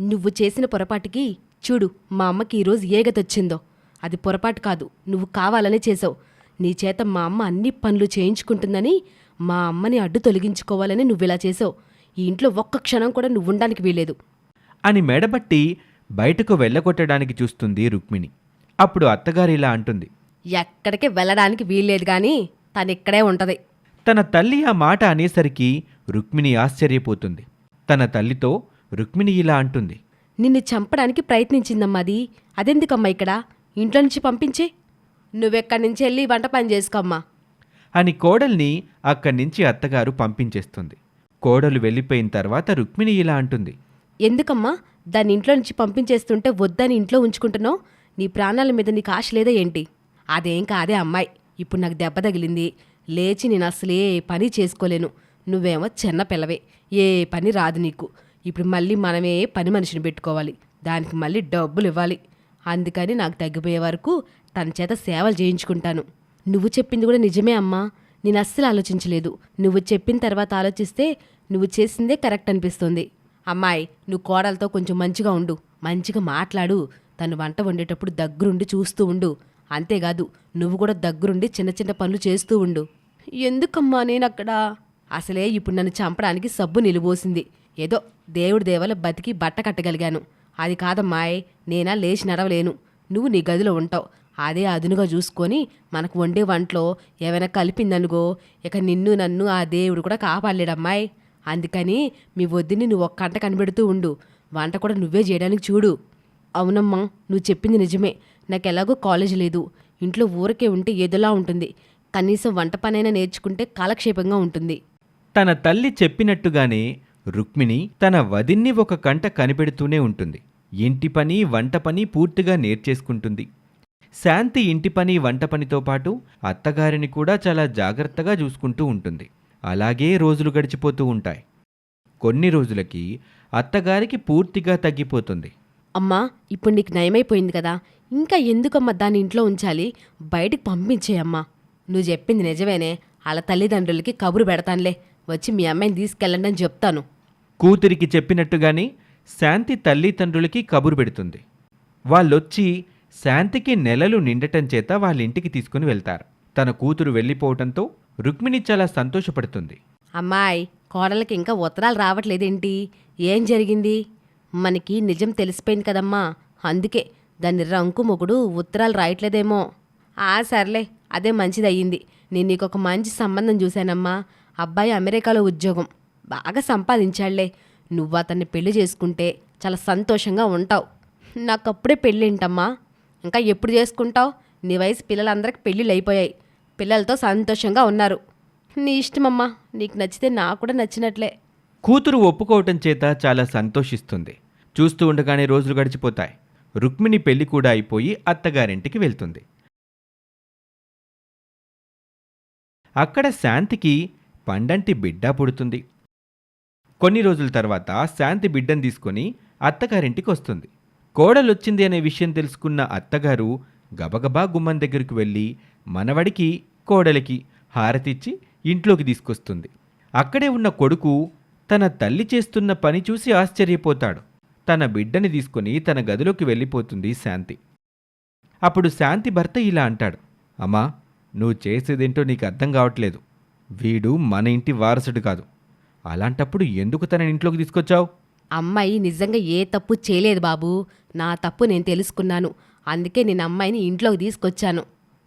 నువ్వు చేసిన పొరపాటుకి చూడు మా అమ్మకి ఈరోజు ఏ గతొచ్చిందో అది పొరపాటు కాదు నువ్వు కావాలనే చేసావు నీ చేత మా అమ్మ అన్ని పనులు చేయించుకుంటుందని మా అమ్మని అడ్డు తొలగించుకోవాలని నువ్విలా చేసావు ఈ ఇంట్లో ఒక్క క్షణం కూడా నువ్వు ఉండడానికి వీలేదు అని మెడబట్టి బయటకు వెళ్ళగొట్టడానికి చూస్తుంది రుక్మిణి. అప్పుడు అత్తగారు ఇలా అంటుంది. ఎక్కడికి వెళ్ళడానికి వీల్లేదు కానీ తను ఇక్కడే ఉంటది. తన తల్లి ఆ మాట అనేసరికి రుక్మిణి ఆశ్చర్యపోతుంది. తన తల్లితో రుక్మిణి ఇలా అంటుంది. నిన్ను చంపడానికి ప్రయత్నించిందమ్మా అది. అదెందుకమ్మా ఇక్కడ? ఇంట్లో నుంచి పంపించే? నువ్వెక్కడి నుంచి వెళ్ళి వంట పని చేసుకోమ్మా? అని కోడల్ని అక్కడి నుంచి అత్తగారు పంపించేస్తుంది. కోడలు వెళ్ళిపోయిన తర్వాత రుక్మిణి ఇలా అంటుంది. ఎందుకమ్మా? దాన్ని ఇంట్లో నుంచి పంపించేస్తుంటే వద్దని ఇంట్లో ఉంచుకుంటున్నావు? నీ ప్రాణాల మీద నీకు ఆశ లేదా ఏంటి? అదేం కాదే అమ్మాయి. ఇప్పుడు నాకు దెబ్బ తగిలింది. లేచి నేను అసలు ఏ పని చేసుకోలేను. నువ్వేమో చిన్న పిల్లవే. ఏ పని రాదు నీకు. ఇప్పుడు మళ్ళీ మనమే పని మనిషిని పెట్టుకోవాలి. దానికి మళ్ళీ డబ్బులు ఇవ్వాలి. అందుకని నాకు తగ్గిపోయే వరకు తన చేత సేవలు చేయించుకుంటాను. నువ్వు చెప్పింది కూడా నిజమే అమ్మా. నేను అస్సలు ఆలోచించలేదు. నువ్వు చెప్పిన తర్వాత ఆలోచిస్తే నువ్వు చేసిందే కరెక్ట్ అనిపిస్తుంది. అమ్మాయి నువ్వు కోడలతో కొంచెం మంచిగా ఉండు. మంచిగా మాట్లాడు. తను వంట వండేటప్పుడు దగ్గరుండి చూస్తూ ఉండు. అంతేకాదు నువ్వు కూడా దగ్గరుండి చిన్న చిన్న పనులు చేస్తూ ఉండు. ఎందుకమ్మా నేను అక్కడ అసలే ఇప్పుడు నన్ను చంపడానికి సబ్బు నిలుబోసింది ఏదో దేవుడి దేవల బతికి బట్ట కట్టగలిగాను. అది కాదమ్మాయ్ నేనా లేచి నడవలేను. నువ్వు నీ గదిలో ఉంటావు. అదే అదునుగా చూసుకొని మనకు వండే వంటలో ఏమైనా కలిపిందనుగో ఇక నిన్ను నన్ను ఆ దేవుడు కూడా కాపాడలేడమ్మాయ్. అందుకని మీ వద్దని నువ్వు ఒక్కంట కనిపెడుతూ ఉండు. వంట కూడా నువ్వే చేయడానికి చూడు. అవునమ్మా నువ్వు చెప్పింది నిజమే. నాకు ఎలాగో కాలేజ్ లేదు. ఇంట్లో ఊరకే ఉంటే ఏదోలా ఉంటుంది. కనీసం వంట పనైనా నేర్చుకుంటే కాలక్షేపంగా ఉంటుంది. తన తల్లి చెప్పినట్టుగానే రుక్మిణి తన వదిన్ని ఒక కంట కనిపెడుతూనే ఉంటుంది. ఇంటి పని వంట పని పూర్తిగా నేర్చేసుకుంటుంది. శాంతి ఇంటి పని వంట పనితో పాటు అత్తగారిని కూడా చాలా జాగ్రత్తగా చూసుకుంటూ ఉంటుంది. అలాగే రోజులు గడిచిపోతూ ఉంటాయి. కొన్ని రోజులకి అత్తగారికి పూర్తిగా తగ్గిపోతుంది. అమ్మా ఇప్పుడు నీకు నయమైపోయింది కదా. ఇంకా ఎందుకమ్మా దాన్ని ఇంట్లో ఉంచాలి? బయటికి పంపించేయమ్మా. నువ్వు చెప్పింది నిజమేనే. వాళ్ళ తల్లిదండ్రులకి కబురు పెడతానులే. వచ్చి మీ అమ్మాయిని తీసుకెళ్ళండి అని చెప్తాను. కూతురికి చెప్పినట్టుగానే శాంతి తల్లిదండ్రులకి కబురు పెడుతుంది. వాళ్ళొచ్చి శాంతికి నెలలు నిండటం చేత వాళ్ళ ఇంటికి తీసుకుని వెళ్తారు. తన కూతురు వెళ్ళిపోవటంతో రుక్మిణి చాలా సంతోషపడుతుంది. అమ్మాయి కోడలకి ఇంకా ఉత్తరాలు రావట్లేదేంటి? ఏం జరిగింది? మనకి నిజం తెలిసిపోయింది కదమ్మా. అందుకే దాని రంకు మొగుడు ఉత్తరాలు రాయట్లేదేమో. ఆ సర్లే అదే మంచిదయ్యింది. నేను నీకు ఒక మంచి సంబంధం చూశానమ్మా. అబ్బాయి అమెరికాలో ఉద్యోగం. బాగా సంపాదించాళ్ళే. నువ్వు అతన్ని పెళ్ళి చేసుకుంటే చాలా సంతోషంగా ఉంటావు. నాకప్పుడే పెళ్ళింటమ్మా? ఇంకా ఎప్పుడు చేసుకుంటావు? నీ వయసు పిల్లలందరికీ పెళ్ళిళ్ళు అయిపోయాయి. పిల్లలతో సంతోషంగా ఉన్నారు. నీ ఇష్టమమ్మా. నీకు నచ్చితే నాకు కూడా నచ్చినట్లే. కూతురు ఒప్పుకోవటం చేత చాలా సంతోషిస్తుంది. చూస్తూ ఉండగానే రోజులు గడిచిపోతాయి. రుక్మిణి పెళ్ళి కూడా అయిపోయి అత్తగారింటికి వెళ్తుంది. అక్కడ శాంతికి పండంటి బిడ్డ పుడుతుంది. కొన్ని రోజుల తర్వాత శాంతి బిడ్డను తీసుకొని అత్తగారింటికి వస్తుంది. కోడలొచ్చింది అనే విషయం తెలుసుకున్న అత్తగారు గబగబా గుమ్మం దగ్గరికి వెళ్ళి మనవడికి కోడలికి హారతిచ్చి ఇంట్లోకి తీసుకొస్తుంది. అక్కడే ఉన్న కొడుకు తన తల్లి చేస్తున్న పని చూసి ఆశ్చర్యపోతాడు. తన బిడ్డని తీసుకొని తన గదిలోకి వెళ్ళిపోతుంది శాంతి. అప్పుడు శాంతి భర్త ఇలా అంటాడు అమ్మా నువ్వు చేసేదేంటో నీకు అర్థం కావట్లేదు. వీడు మన ఇంటి వారసుడు కాదు. అలాంటప్పుడు ఎందుకు తన ఇంట్లోకి తీసుకొచ్చావు? అమ్మాయి నిజంగా ఏ తప్పు చేయలేదు బాబు. నా తప్పు నేను తెలుసుకున్నాను. అందుకే నేను అమ్మాయిని ఇంట్లోకి తీసుకొచ్చాను.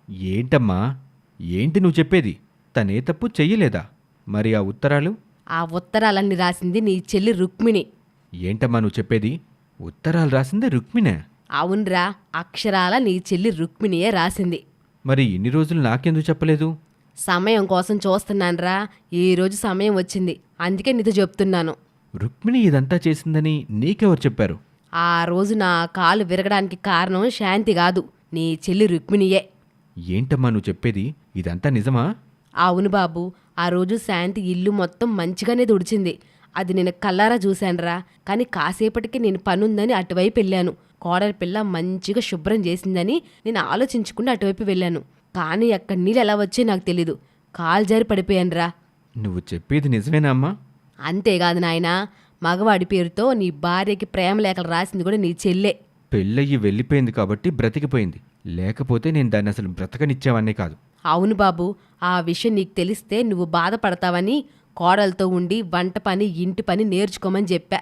ఏంటమ్మా? ఏంటి నువ్వు చెప్పేది? తనే తప్పు చెయ్యలేదా? మరి ఆ ఉత్తరాలు? ఆ ఉత్తరాలన్నీ రాసింది నీ చెల్లి రుక్మిణి. ఏంటమ్మా నువ్వు చెప్పేది? ఉత్తరాలు రాసిందే రుక్మిణే? అవునరా అక్షరాల నీ చెల్లి రుక్మిణియే రాసింది. మరి ఇన్ని రోజులు నాకెందుకు చెప్పలేదు? సమయం కోసం చూస్తున్నానురా. ఈ రోజు సమయం వచ్చింది. అందుకే నీతో చెప్తున్నాను. రుక్మిణి ఇదంతా చేసిందని నీకెవరు చెప్పారు? ఆ రోజు నా కాలు విరగడానికి కారణం శాంతి కాదు. నీ చెల్లి రుక్మిణియే. ఏంటమ్మా నువ్వు చెప్పేది? ఇదంతా నిజమా? అవును బాబు. ఆ రోజు శాంతి ఇల్లు మొత్తం మంచిగానే తుడిచింది. అది నేను కల్లారా చూశానురా. కానీ కాసేపటికి నేను పనుందని అటువైపు వెళ్ళాను. కోడలి పిల్ల మంచిగా శుభ్రం చేసిందని నేను ఆలోచించకుండా అటువైపు వెళ్ళాను. కానీ అక్కడ నీళ్ళు ఎలా వచ్చాయో నాకు తెలీదు. కాలు జారి పడిపోయానురా. నువ్వు చెప్పేది నిజమేనా అమ్మా? అంతేకాదు నాయనా. మగవాడి పేరుతో నీ భార్యకి ప్రేమ లేఖలు రాసింది కూడా నీ చెల్లే. పెళ్ళయ్యి వెళ్ళిపోయింది కాబట్టి బ్రతికిపోయింది. లేకపోతే నేను దాన్ని అసలు బ్రతకనిచ్చేవాన్నే కాదు. అవును బాబు ఆ విషయం నీకు తెలిస్తే నువ్వు బాధపడతావని కోడలతో ఉండి వంట పని ఇంటి పని నేర్చుకోమని చెప్పా.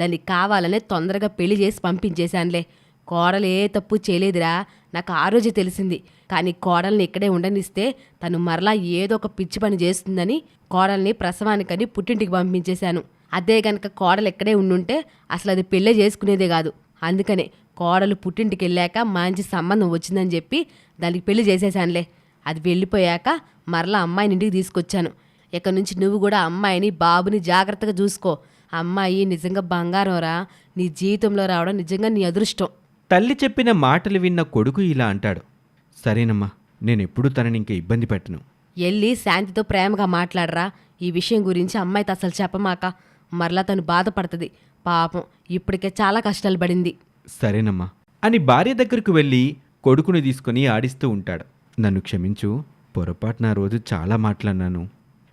దానికి కావాలనే తొందరగా పెళ్ళి చేసి పంపించేశానులే. కోడలు ఏ తప్పు చేయలేదురా. నాకు ఆ రోజే తెలిసింది. కానీ కోడల్ని ఇక్కడే ఉండనిస్తే తను మరలా ఏదో ఒక పిచ్చి పని చేస్తుందని కోడల్ని ప్రసవానికని పుట్టింటికి పంపించేశాను. అదే గనక కోడలు ఇక్కడే ఉండుంటే అసలు అది పెళ్ళే చేసుకునేదే కాదు. అందుకనే కోడలు పుట్టింటికి వెళ్ళాక మంచి సంబంధం వచ్చిందని చెప్పి దానికి పెళ్ళి చేసేశానులే. అది వెళ్ళిపోయాక మరలా అమ్మాయిని ఇంటికి తీసుకొచ్చాను. ఇక నుంచి నువ్వు కూడా అమ్మాయిని బాబుని జాగ్రత్తగా చూసుకో. అమ్మాయి నిజంగా బంగారంరా. నీ జీవితంలో రావడం నిజంగా నీ అదృష్టం. తల్లి చెప్పిన మాటలు విన్న కొడుకు ఇలా అంటాడు. సరేనమ్మా నేనెప్పుడూ తనని ఇంక ఇబ్బంది పెట్టను. వెళ్ళి శాంతితో ప్రేమగా మాట్లాడరా. ఈ విషయం గురించి అమ్మాయితో అసలు చెప్పమాక మరలా తను బాధపడుతుంది. పాపం ఇప్పటికే చాలా కష్టాలు పడింది. సరేనమ్మా అని భార్య దగ్గరకు వెళ్ళి కొడుకుని తీసుకుని ఆడిస్తూ ఉంటాడు. నన్ను క్షమించు పొరపాటు నా రోజు చాలా మాట్లాడినాను.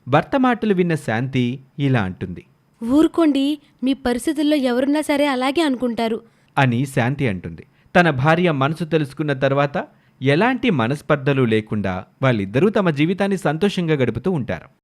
భర్త మాటలు విన్న శాంతి ఇలా అంటుంది. ఊరుకోండి మీ పరిస్థితుల్లో ఎవరున్నా సరే అలాగే అనుకుంటారు. అని శాంతి అంటుంది. తన భార్య మనసు తెలుసుకున్న తర్వాత ఎలాంటి మనస్పర్ధలు లేకుండా వాళ్ళిద్దరూ తమ జీవితాన్ని సంతోషంగా గడుపుతూ ఉంటారు.